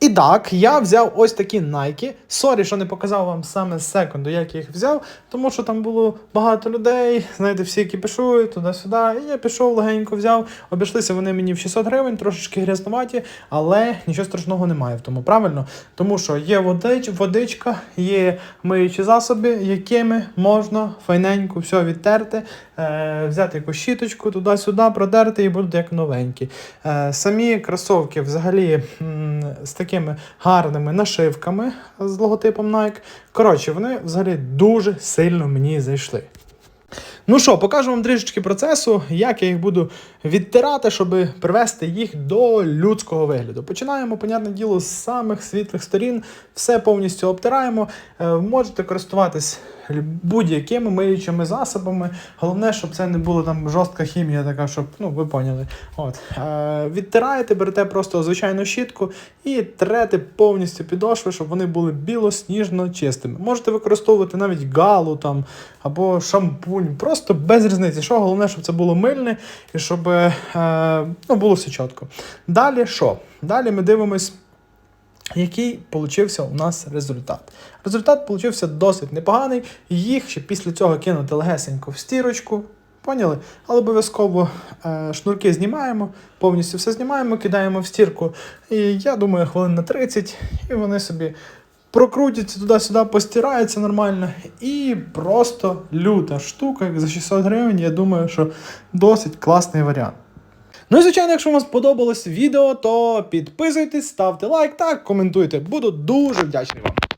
І так, я взяв ось такі Nike. Сорі, що не показав вам саме з секунду, як я їх взяв, тому що там було багато людей, знаєте, всі кіпішують туди-сюди. І я пішов легенько взяв. Обійшлися вони мені в 600 гривень, трошечки грязнуваті, але нічого страшного немає в тому, правильно? Тому що є водич, водичка, є миючі засоби, якими можна файненько все відтерти, е, взяти якусь щіточку туди-сюди, продерти і будуть як новенькі. Е, самі кросовки взагалі з такими гарними нашивками з логотипом Nike. Коротше, вони взагалі дуже сильно мені зайшли. Ну що, покажу вам трішечки процесу, як я їх буду відтирати, щоб привести їх до людського вигляду. Починаємо, понятне діло, з самих світлих сторін, все повністю обтираємо. Е, Можете користуватись будь-якими миючими засобами. Головне, щоб це не було там жорстка хімія, така, щоб ну ви поняли. От е, відтираєте, берете просто звичайну щітку і трете повністю підошви, щоб вони були білосніжно чистими. Можете використовувати навіть галу там або шампунь, просто без різниці. Що головне, щоб це було мильне і щоб е, ну, було все чітко. Далі що? Далі ми дивимось. Який получився у нас результат? Результат получився досить непоганий. Їх ще після цього кинути легесенько в стірочку. Поняли? Але обов'язково е, шнурки знімаємо, повністю все знімаємо, кидаємо в стірку. І я думаю, хвилин на 30, і вони собі прокрутяться туди-сюди, постираються нормально. І просто люта штука, за 600 гривень. Я думаю, що досить класний варіант. Ну і звичайно, якщо вам сподобалось відео, то підписуйтесь, ставте лайк та коментуйте. Буду дуже вдячний вам.